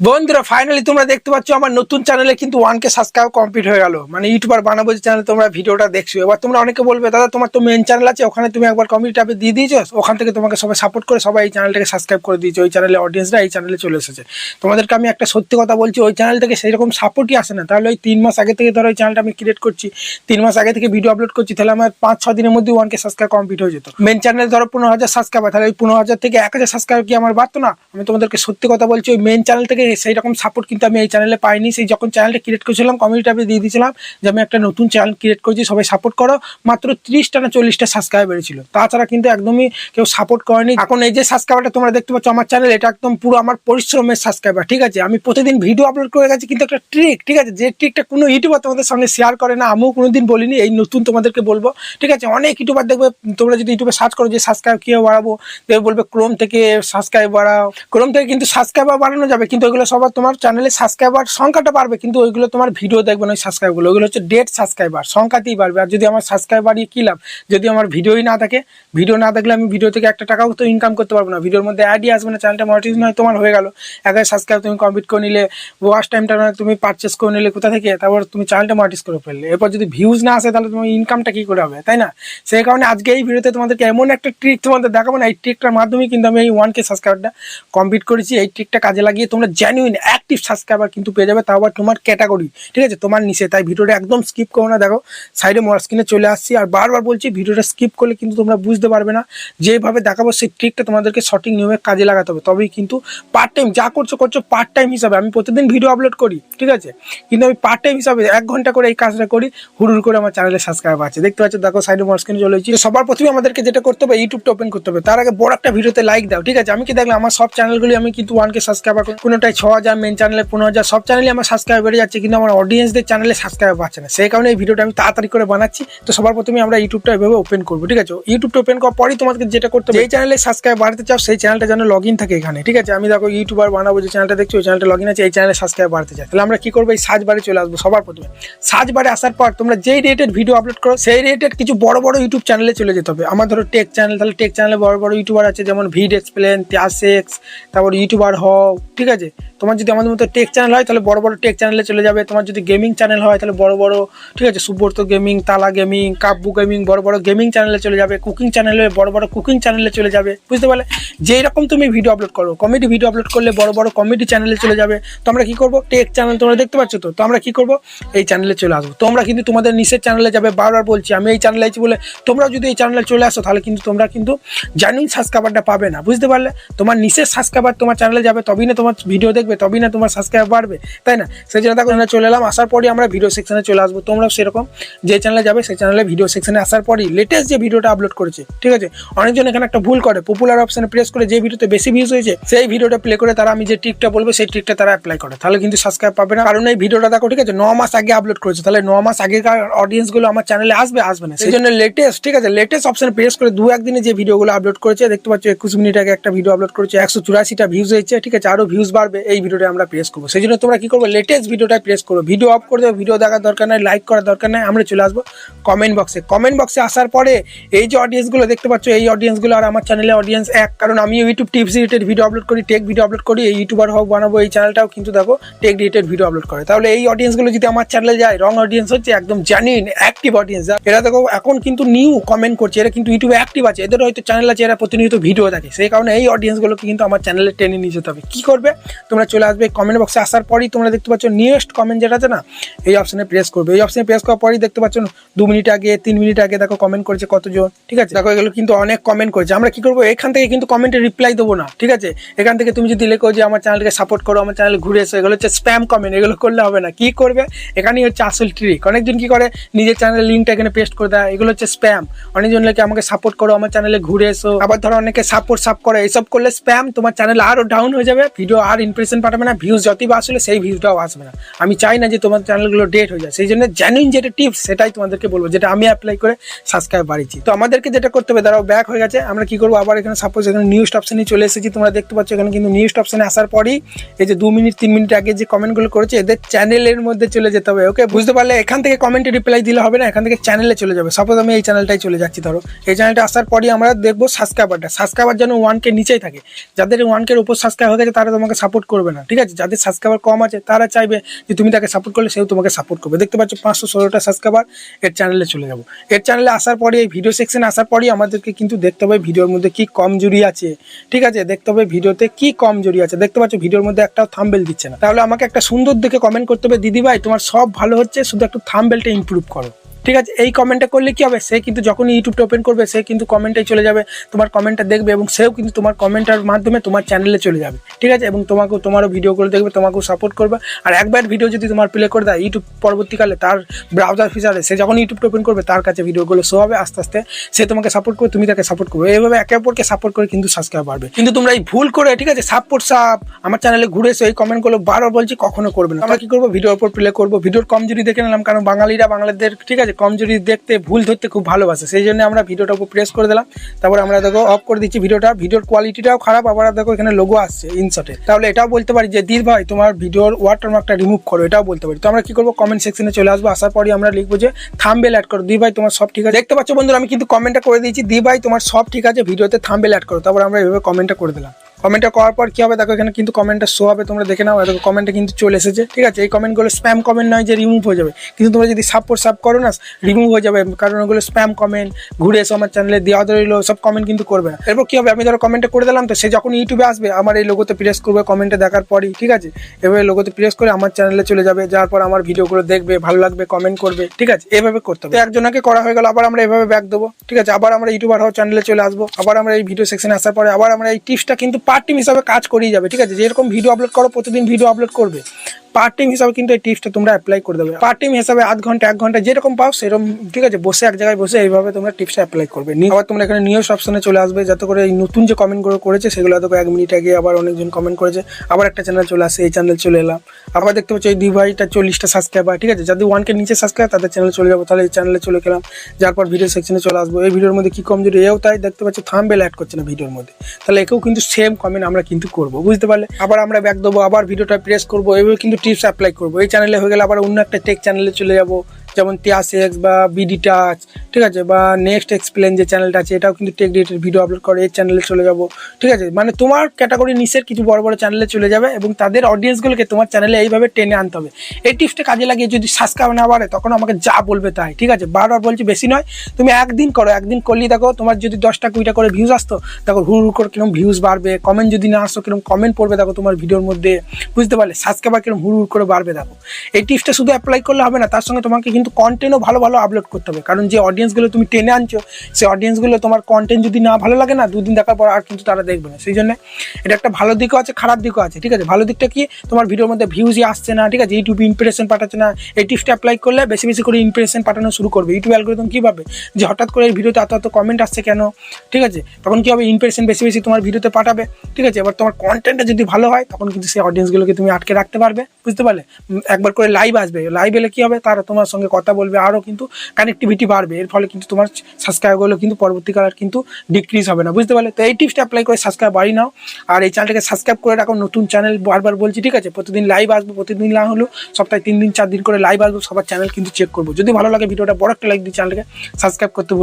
বন্ধুরা ফাইনালি তোমরা দেখতে পাচ্ছ আমার নতুন চ্যানেলে কিন্তু ওয়ান কে সাবস্ক্রাইব কমপ্লিট হয়ে গেল। মানে ইউটিউবার বানাবো যে চ্যানেল তোমরা ভিডিওটা দেখছ। এবার তোমরা অনেকে বলবে, দাদা, তোমার তো মেন চ্যানেল আছে, ওখানে তুমি একবার কমিটি ট্যাবে দিয়ে দিয়েছ? ওখান থেকে তোমাকে সবাই সাপোর্ট করে সবাই এই চ্যানেলটাকে সাবস্ক্রাইব করে দিয়েছ। ওই চ্যানেলে অডিয়েন্সরা এই চ্যানেলে চলে এসেছে। তোমাদেরকে আমি একটা সত্যি কথা বলছি, ওই চ্যানেল থেকে সেই রকম সাপোর্টই আসে না। তাহলে ওই তিন মাস আগে থেকে ধরো ওই চ্যানেলটা আমি ক্রিয়েট করছি, তিন মাস আগে থেকে ভিডিও আপলোড করছি, তাহলে আমার পাঁচ, ছ দিনের মধ্যে ওয়ান কে সাবস্ক্রাইব কমপ্লিট হয়ে যেত। মেন চ্যানেল ধরো পনেরো হাজার সাবস্ক্রাইবার তাহলে ওই পনেরো হাজার থেকে এক হাজার সাবস্ক্রাইব কি আমার বাড়তো না? আমি তোমাদেরকে সত্যি কথা বলছি, ওই মেন চ্যানেল থেকে সেই রকম সাপোর্ট কিন্তু আমি এই চ্যানেলে পাইনি। সেই যখন চ্যানেলটা ক্রিয়েট করেছিলাম কমিউনিটি আমি দিয়ে দিয়েছিলাম যে আমি একটা নতুন চ্যানেল ক্রিয়েট করেছি, সবাই সাপোর্ট করো। মাত্র তিরিশটা না চল্লিশটা সাবস্ক্রাইব বেড়েছিল তাছাড়া কিন্তু একদমই কেউ সাপোর্ট করেনি। এখন এই যে সাবস্ক্রাইবারটা তোমরা দেখতে পাচ্ছ, আমার চ্যানেল এটা একদম পুরো আমার পরিশ্রমের সাবস্ক্রাইবার ঠিক আছে? আমি প্রতিদিন ভিডিও আপলোড করে গেছি, কিন্তু একটা ট্রিক ঠিক আছে? যে ট্রিকটা কোনো ইউটিউবার তোমাদের সঙ্গে শেয়ার করে না, আমিও কোনোদিন বলিনি, এই নতুন তোমাদেরকে বলব, ঠিক আছে? অনেক ইউটিউবার দেখবে, তোমরা যদি ইউটিউবে সার্চ করো যে সাবস্ক্রাইব কীভাবে বাড়াবো, দেখবে বলবে ক্রোম থেকে সাবস্ক্রাইব বাড়াও। ক্রোম থেকে কিন্তু সাবস্ক্রাইবার বাড়ানো যাবে, কিন্তু ওইগুলো সবার তোমার চ্যানেলে সাবস্ক্রাইবার সংখ্যাটা বাড়বে, কিন্তু ওইগুলো তোমার ভিডিও দেখবে না ওই সাবস্ক্রাইবগুলো ওইগুলো হচ্ছে ডেট সাবস্ক্রাইবার সংখ্যাতেই বাড়বে। আর যদি আমার সাবস্ক্রাইব বাড়িয়ে কী লাভ? যদি আমার ভিডিওই না থাকে ভিডিও না দেখলে আমি ভিডিও থেকে একটা টাকাও তো ইনকাম করতে পারব না। ভিডিওর মধ্যে অ্যাডই আসবে না চ্যানেলটা মনিটাইজ নয়, তোমার হয়ে গেল। এক হাজার সাবস্ক্রাইব তুমি কমপ্লিট করে নিলে ওয়াচ টাইমটা নয় তুমি পারচেস করে নিলে কোথা থেকে? তারপর তুমি চ্যানেলটা মনিটাইজ করে ফেললে। এরপর যদি ভিউজ না আসে, তাহলে তোমার ইনকামটা কী করে হবে? তাই না? সেই কারণে আজকে এই ভিডিওতে তোমাদেরকে এমন একটা ট্রিক তোমাদের দেখাবো না। এই ট্রিকটার মাধ্যমে কিন্তু আমি এই ওয়ান কে সাবস্ক্রাইবারটা কমপ্লিট করেছি। এই ট্রিকটা কাজে লাগিয়ে তোমরা জেনুইন অ্যাক্টিভ সাবস্ক্রাইবার কিন্তু পেয়ে যাবে, তাও আবার তোমার ক্যাটাগরি ঠিক আছে? তোমার নিচে, তাই ভিডিওটা একদম স্কিপ করো না, দেখো। সাইডে মোর স্ক্রিনে চলে আসছি, আর বারবার বলছি, ভিডিওটা স্কিপ করলে কিন্তু তোমরা বুঝতে পারবে না, যেভাবে দেখাবো সেই ট্রিকটা তোমাদেরকে সঠিক নিয়মে কাজে লাগাতে হবে। তবেই কিন্তু পার্ট টাইম যা করছ করছ পার্ট টাইম হিসাবে। আমি প্রতিদিন ভিডিও আপলোড করি, ঠিক আছে? কিন্তু আমি পার্ট টাইম হিসাবে এক ঘণ্টা করে এই কাজটা করি, হুড়ুর করে আমার চ্যানেলে সাবস্ক্রাইব আছে। দেখতে পাচ্ছ, দেখো সাইডে মোর স্ক্রিনে চলে এসেছি। সবার প্রথমে আমাদেরকে যেটা করতে হবে ইউটিউবটা ওপেন করতে হবে। তার আগে বড় একটা ভিডিওতে লাইক দাও, ঠিক আছে? আমি কি দেখলাম, আমার সব চ্যানেলগুলি আমি কিন্তু ওয়ানকে সাবস্ক্রাইবার করি কোনোটাই ছ হাজার মেন চ্যানেলে পনেরো হাজার সব চ্যানেলে আমার সাবস্ক্রাইব বেড়ে যাচ্ছে কিন্তু আমার অডিয়েন্সদের চ্যানেলে সাবস্ক্রাইব পাচ্ছে না। সেই কারণে এই ভিডিওটা আমি তাড়াতাড়ি করে বানাচ্ছি। তো সবার প্রথমে আমরা ইউটিউবটা এভাবে ওপেন করব ঠিক আছে? ইউটিউবটা ওপেন করার পরই তোমাকে যেটা করতে হবে এই চ্যানেলে সাবস্ক্রাইব বাড়াতে চাও সেই চ্যানেলটা যেন লগ ইন থাকে এখানে ঠিক আছে? আমি দেখো ইউটিউবার বানাবো যে চ্যানেলটা দেখছি ওই চ্যানেলটা লগ ইন আছে এই চ্যানেলে সাবস্ক্রাইব বাড়তে চাই। তাহলে আমরা কি করব? এই সার্চ বারে চলে আসব সবার প্রথমে। সার্চ বারে আসার পর তোমরা যেই রেটেড ভিডিও আপলোড করো সেই রেটেড কিছু বড় বড় ইউটিউব চ্যানেলে চলে যেতে হবে। আমার ধরো টেক চ্যানেল তাহলে টেক চ্যানেলে বড় বড় ইউটিউবার আছে যেমন ভিড এক্সপ্লেন ত্যাসেক্স তারপর ইউটিউবার হও ঠিক আছে? তোমার যদি আমাদের মতো টেক চ্যানেল হয়, তাহলে বড় বড় টেক চ্যানেলে চলে যাবে। তোমার যদি গেমিং চ্যানেল হয়, তাহলে বড় বড়, ঠিক আছে, সুব্রত গেমিং তালা গেমিং কাব্বু গেমিং বড় বড় গেমিং চ্যানেলে চলে যাবে কুকিং চ্যানেলে বড় বড় কুকিং চ্যানেলে চলে যাবে, বুঝতে পারলে? যেই রকম তুমি ভিডিও আপলোড করো কমেডি ভিডিও আপলোড করলে বড় বড় কমেডি চ্যানেলে চলে যাবে। তো আমরা কি করব? টেক চ্যানেল তোমরা দেখতে পাচ্ছ তো? তো আমরা কী করব? এই চ্যানেলে চলে আসব। তোমরা কিন্তু তোমাদের নিচের চ্যানেলে যাবে, বারবার বলছি, আমি এই চ্যানেলে আছি বলে তোমরা যদি এই চ্যানেলে চলে আসো, তাহলে কিন্তু তোমরা কিন্তু জেনুইন সাবস্ক্রাইবারটা পাবে না, বুঝতে পারলে? তোমার নিচের সাবস্ক্রাইবার তোমার চ্যানেলে যাবে, তবেই না তোমার ভিডিও দেখবে, তবেই না তোমার সাবস্ক্রাইব বাড়বে, তাই না? সেই জন্য দেখো, আমরা চলে এলাম, আসার পরই আমরা ভিডিও সেকশনে চলে আসব। তোমরাও সেরকম, যে চ্যানেলে যাবে, সেই চ্যানেলে ভিডিও সেকশনে আসার পরই লেটেস্ট যে ভিডিওটা আপলোড করেছে, ঠিক আছে? অনেকজন এখানে একটা ভুল করে পপুলার অপশানে প্রেস করে যে ভিডিওতে বেশি ভিউজ হয়েছে, সেই ভিডিওটা প্লে করে তারা আমি যে ট্রিকটা বলব, সেই ট্রিকটা তারা অ্যাপ্লাই করে। তাহলে কিন্তু সাবস্ক্রাইব পাবে না। কারণ এই ভিডিওটা দেখো, ঠিক আছে, ন মাস আগে আপলোড করেছে। তাহলে ন মাস আগেকার অডিয়েন্সগুলো আমার চ্যানেলে আসবে আসবে না। সেই জন্য লেটেস্ট ঠিক আছে লেটেস্ট অপশনে প্রেস করে দু একদিনে যে ভিডিওগুলো আপলোড করেছে, দেখতে পাচ্ছ একুশ মিনিট আগে একটা ভিডিও আপলোড করেছে, একশো চুরাশিটা ভিউজ হয়েছে, ঠিক আছে আরও ভিউজ বাড়বে। এই ভিডিওটা আমরা প্রেস করব। সেই জন্য তোমরা কি করব? লেটেস্ট ভিডিওটা প্রেস করব ভিডিও অফ করে দেবো ভিডিও দেখার দরকার নাই লাইক করার দরকার নাই, আমরা চলে আসব কমেন্ট বক্সে কমেন্ট বক্সে আসার পরে এই যে অডিয়েন্সগুলো দেখতে পাচ্ছ, এই অডিয়েন্সগুলো আর আমার চ্যানেলে অডিয়েন্স এক। কারণ আমি YouTube tips related video upload করি টেক ভিডিও আপলোড করি, এই ইউটিউবার হোক, বানাবো, এই চ্যানেলটাও কিন্তু দেখো টেক রিলেটেড ভিডিও আপলোড করে। তাহলে এই অডিয়েন্সগুলো যদি আমার চ্যানেলে যায় রং অডিয়েন্স হচ্ছে, একদম জেনুইন অ্যাক্টিভ অডিয়েন্স এরা দেখো এখন কিন্তু নিউ কমেন্ট করছে, এরা কিন্তু ইউটিউবে অ্যাক্টিভ আছে। এদের হয়তো চ্যানেল আছে, এরা প্রতিনিয়ত ভিডিও দেখে। সেই কারণে এই অডিয়েন্সগুলোকে কিন্তু আমার চ্যানেলে টেনে নিয়ে যেতে হবে। কি করবে? তোমরা চলে আসবে কমেন্ট বক্সে আসার পরই তোমরা দেখতে পাচ্ছ নিউয়েস্ট কমেন্ট যেটা আছে না, এই অপশনে প্রেস করবে। এই অপশনে প্রেস করার পরই দেখতে পাচ্ছ দু মিনিট আগে, তিন মিনিট আগে দেখো কমেন্ট করেছে কতজন, ঠিক আছে? দেখো এগুলো কিন্তু অনেক কমেন্ট করেছে। আমরা কি করব? এখান থেকে কিন্তু কমেন্টে রিপ্লাই দেবো না, ঠিক আছে? এখান থেকে তুমি যদি লেখো যে আমার চ্যানেলকে সাপোর্ট করো, আমার চ্যানেল ঘুরে এসো, এগুলো হচ্ছে স্প্যাম কমেন্ট এগুলো করলে হবে না। কি করবে? এখানেই হচ্ছে আসল ট্রিক অনেকজন কি করে? নিজের চ্যানেলের লিঙ্কটা এখানে পেস্ট করে দেয়। এগুলো হচ্ছে স্প্যাম অনেকজন লেখে আমাকে সাপোর্ট করো, আমার চ্যানেলে ঘুরে এসো। আবার ধরো অনেকে সাপোর্ট সাপ করে, এসব করলে স্প্যাম তোমার চ্যানেল আরও ডাউন হয়ে যাবে ভিডিও আর ইমপ্রেশন পাঠাবে না ভিউজ যতই বা আসলে সেই ভিউটাও আসবে না। আমি চাই না যে তোমার চ্যানেলগুলো ডেট হয়ে যায়। সেই জন্য জেনুইন যেটা টিপস সেটাই তোমাদেরকে বলব, যেটা আমি অ্যাপ্লাই করে সাবস্ক্রাইব বাড়িয়েছি। তো আমাদেরকে যেটা করতে হবে, দাঁড়াও ব্যাক হয়ে গেছে। আমরা কি করব? আবার এখানে সাপোজ এখানে নিউজ অপশানে চলে এসেছি। তোমরা দেখতে পাচ্ছ এখানে কিন্তু নিউজ অপশানে আসার পরই এই যে দু মিনিট, তিন মিনিট আগে যে কমেন্টগুলো করেছে, এদের চ্যানেলের মধ্যে চলে যেতে হবে ওকে বুঝতে পারলে এখান থেকে কমেন্টে রিপ্লাই দিলে হবে না, এখান থেকে চ্যানেলে চলে যাবে। সাপোজ আমি এই চ্যানেলটাই চলে যাচ্ছি, ধরো। এই চ্যানেলটা আসার পরই আমরা দেখব সাবস্ক্রাইবারটা সাবস্ক্রাইবার যেন ওয়ান কে নিচেই থাকে। যাদের ওয়ান কে উপর সাবস্ক্রাইব হয়ে গেছে, তারা তোমাকে সাপোর্ট সাপোর্ট করবে না, ঠিক আছে? যাদের সাবস্ক্রাইবার কম আছে, তারা চাইবে যে তুমি তাকে সাপোর্ট করলে সেও তোমাকে সাপোর্ট করবে। দেখতে পাচ্ছ পাঁচশো ষোলোটা সাবস্ক্রাইবার এর চ্যানেলে চলে যাব। এর চ্যানেলে আসার পরে এই ভিডিও সেকশনে আসার পরেই আমাদেরকে কিন্তু দেখতে হবে ভিডিওর মধ্যে কি কমজোরি আছে, ঠিক আছে? দেখতে হবে ভিডিওতে কি কমজোরি আছে। দেখতে পাচ্ছ ভিডিওর মধ্যে একটাও থাম্বেল দিচ্ছে না। তাহলে আমাকে একটা সুন্দর দেখে কমেন্ট করতে হবে দিদি ভাই তোমার সব ভালো হচ্ছে, শুধু একটু থাম্বেলটা ইমপ্রুভ করো। ঠিক আছে, এই কমেন্টটা করলে কি হবে? সে কিন্তু যখন ইউটিউবটা ওপেন করবে, সে কিন্তু কমেন্টে চলে যাবে, তোমার কমেন্টটা দেখবে এবং সেও কিন্তু তোমার কমেন্টের মাধ্যমে তোমার চ্যানেলে চলে যাবে। ঠিক আছে, এবং তোমাকেও, তোমারও ভিডিওগুলো দেখবে, তোমাকেও সাপোর্ট করবে। আর একবার ভিডিও যদি তোমার প্লে করে দেয় ইউটিউব পরবর্তীকালে তার ব্রাউজার ফিচারে সে যখন ইউটিউবটা ওপেন করবে, তার কাছে ভিডিওগুলো শো হবে, আস্তে আস্তে সে তোমাকে সাপোর্ট করবে, তুমি তাকে সাপোর্ট করবে। এইভাবে একে অপরকে সাপোর্ট করে কিন্তু সাবস্ক্রাইব বাড়বে। কিন্তু তোমরা এই ভুল করে, ঠিক আছে সাপোর্ট সাপ আমার চ্যানেলে ঘুরে এসে এই কমেন্টগুলো বারবার বলছি, কখনো করবে না। আমরা কি করব? ভিডিওর উপর প্লে করব। ভিডিওর কমজোরি দেখে নিলাম, কারণ বাঙালিরা বাংলাদের ঠিক আছে কমজোরি দেখতে, ভুল ধরতে খুব ভালোবাসে। সেই জন্য আমরা ভিডিওটার উপর প্রেস করে দিলাম। তারপর আমরা দেখো অফ করে দিচ্ছি ভিডিওটা। ভিডিওর কোয়ালিটিটাও খারাপ, আবার দেখো এখানে লোগো আসছে ইনশটে তাহলে এটাও বলতে পারি যে দিদ ভাই, তোমার ভিডিওর ওয়াটারমার্কটা রিমুভ করো, এটাও বলতে পারি। তো আমরা কি করব? কমেন্ট সেকশনে চলে আসব। আসার পরই আমরা লিখব যে থাম্বেল অ্যাড করো। দি ভাই, তোমার সব ঠিক আছে। দেখতে পাচ্ছ বন্ধুরা, আমি কিন্তু কমেন্টটা করে দিয়েছি। দি ভাই, তোমার সব ঠিক আছে। ভিডিওতে থাম্বেল অ্যাড করো। তারপর আমরা এভাবে কমেন্টটা করে দিলাম। কমেন্টটা করার পর কি হবে? দেখো, এখানে কিন্তু কমেন্টটা শো হবে। তোমরা দেখে নাও, দেখো কমেন্টটা কিন্তু চলে এসেছে। ঠিক আছে? এই কমেন্টগুলো স্প্যাম কমেন্ট নয় যে রিমুভ হয়ে যাবে। কিন্তু তোমরা যদি সাপোর্ট সাপ করো না রিমুভ হয়ে যাবে। কারণ ওগুলো স্প্যাম কমেন্ট ঘুরে এসে আমার চ্যানেলে দেওয়া রইল সব কমেন্ট কিন্তু করবে না। এরপর কি হবে? আমি ধরো কমেন্টটা করে দিলাম, তো সে যখন ইউটিউবে আসবে, আমার এই লোগোতে প্রেস করবে কমেন্টে দেখার পরই, ঠিক আছে? এভাবে লোগোতে প্রেস করে আমার চ্যানেলে চলে যাবে। যার পর আমার ভিডিওগুলো দেখবে, ভালো লাগবে কমেন্ট করবে, ঠিক আছে? এভাবে করতে হবে। একজনকে করা হয়ে গেল, আবার আমরা এভাবে ব্যাক দেবো, ঠিক আছে? আবার আমরা ইউটিউবার হওয়ার চ্যানেলে চলে আসব, আবার আমরা এই ভিডিও সেকশনে আসার পরে, আবার আমরা এই টিপসটা কিন্তু পার্ট টিম হিসাবে কাজ করেই যাবে, ঠিক আছে? যেরকম ভিডিও আপলোড করো, প্রতিদিন ভিডিও আপলোড করবে। পার্ট টাইম হিসাবে কিন্তু এই টিপসটা তোমরা অ্যাপ্লাই করে দেবে। পার্ট টাইম হিসাবে আধ ঘণ্টা, এক ঘণ্টা যেরকম পাও সেরকম, ঠিক আছে, বসে এক জায়গায় বসে এইভাবে তোমরা টিপসটা অ্যাপ্লাই করবে। আবার তোমরা এখানে নিউজ অপশনে চলে আসবে, যাতে করে এই নতুন যে কমেন্টগুলো করেছে সেগুলো দেখো এক মিনিট আগে আবার অনেকজন কমেন্ট করেছে। আবার একটা চ্যানেল চলে আসে, এই চ্যানেল চলে এলাম। আবার দেখতে পাচ্ছি এই ডিভাইটা চল্লিশটা সাবস্ক্রাইবার ঠিক আছে? যদি ওয়ানকে নিচে সাবস্ক্রাইব তাদের চ্যানেলে চলে যাব। তাহলে এই চ্যানেলে চলে গেলাম। যার পর ভিডিও সেকশনে চলে আসব। এই ভিডিওর মধ্যে কি কমজোরি এও তাই দেখতে পাচ্ছি থামবেল অ্যাড করছে না ভিডিওর মধ্যে। তাহলে একেও কিন্তু সেম কমেন্ট আমরা কিন্তু করব, বুঝতে পারলে? আবার আমরা ব্যাক দেবো, আবার ভিডিওটা প্রেস করব। এইভাবে কিন্তু টিপস অ্যাপ্লাই করব। এই চ্যানেলে হয়ে গেলে আবার অন্য একটা টেক চ্যানেলে চলে যাব। যেমন টিয়াসেক্স বা বিডি টাচ ঠিক আছে? বা নেক্সট এক্সপ্লেন যে চ্যানেলটা আছে, এটাও কিন্তু টেক রিলেটেড ভিডিও আপলোড করে, এই চ্যানেলে চলে যাব, ঠিক আছে? মানে তোমার ক্যাটাগরি নিচের কিছু বড় বড় চ্যানেলে চলে যাবে এবং তাদের অডিয়েন্সগুলোকে তোমার চ্যানেলে এইভাবে টেনে আনতে হবে। এই টিপসটা কাজে লাগিয়ে যদি সাবস্ক্রাইব না বাড়ে, তখন আমাকে যা বলবে তাই, ঠিক আছে? বারবার বলছি বেশি নয়, তুমি একদিন করো, একদিন করলেই দেখো তোমার যদি দশটা কুড়িটা করে ভিউজ আসতো, দেখো হুড় হুড় করে কীরকম ভিউজ বাড়বে কমেন্ট যদি না আসতো কীরকম কমেন্ট পড়বে দেখো তোমার ভিডিওর মধ্যে, বুঝতে পারলে? সাবস্ক্রাইবার কীরকম হুড় হুড় করে বাড়বে দেখো। এই টিপসটা শুধু অ্যাপ্লাই করলে হবে না, তার সঙ্গে তোমাকে কিন্তু কন্টেন্টও ভালো ভালো আপলোড করতে হবে। কারণ যে অডিয়েন্সগুলো তুমি টেনে আনছো, সেই অডিয়েন্সগুলো তোমার কন্টেন্ট যদি না ভালো লাগে না, দুদিন দেখার পর আর কিন্তু তারা দেখবে না। সেই জন্য এটা একটা ভালো দিকও আছে, খারাপ দিকও আছে, ঠিক আছে? ভালো দিকটা কি? তোমার ভিডিওর মধ্যে ভিউজই আসছে না, ঠিক আছে? ইউটিউবে ইমপ্রেশন পাঠাচ্ছে না। এই টিপসটা অ্যাপ্লাই করলে বেশি বেশি করে ইমপ্রেশন পাঠানো শুরু করবে। ইউটিউব অ্যালগোরিদম কী ভাবে? যে হঠাৎ করে এই ভিডিওতে এত এত কমেন্ট আসছে কেন? ঠিক আছে? তখন কী হবে? ইমপ্রেশন বেশি বেশি তোমার ভিডিওতে পাঠাবে। ঠিক আছে? এবার তোমার কন্টেন্টটা যদি ভালো হয়, তখন কিন্তু সেই অডিয়েন্সগুলোকে তুমি আটকে রাখতে পারবে। বুঝতে পারলে? একবার করে লাইভ আসবে। লাইভ এলে কী হবে? তারা তোমার সঙ্গে কথা বলবে আরও কিন্তু কানেক্টিভিটি বাড়বে। এর ফলে কিন্তু তোমার সাবস্ক্রাইবগুলো কিন্তু পরবর্তীকালে কিন্তু ডিক্রিজ হবে না, বুঝতে পারলে? তো এই টিপসটা অ্যাপ্লাই করে সাবস্ক্রাইব বাড়ি নাও। আর এই চ্যানেলটাকে সাবস্ক্রাইব করে রাখো, নতুন চ্যানেল বারবার বলছি, ঠিক আছে? প্রতিদিন লাইভ আসব, প্রতিদিন না হলেও সপ্তাহে তিন দিন, চার দিন করে লাইভ আসব, সবার চ্যানেল কিন্তু চেক করব। যদি ভালো লাগে, ভিডিওটা বড় একটা লাইক দিই চ্যানেলকে সাবস্ক্রাইব করতে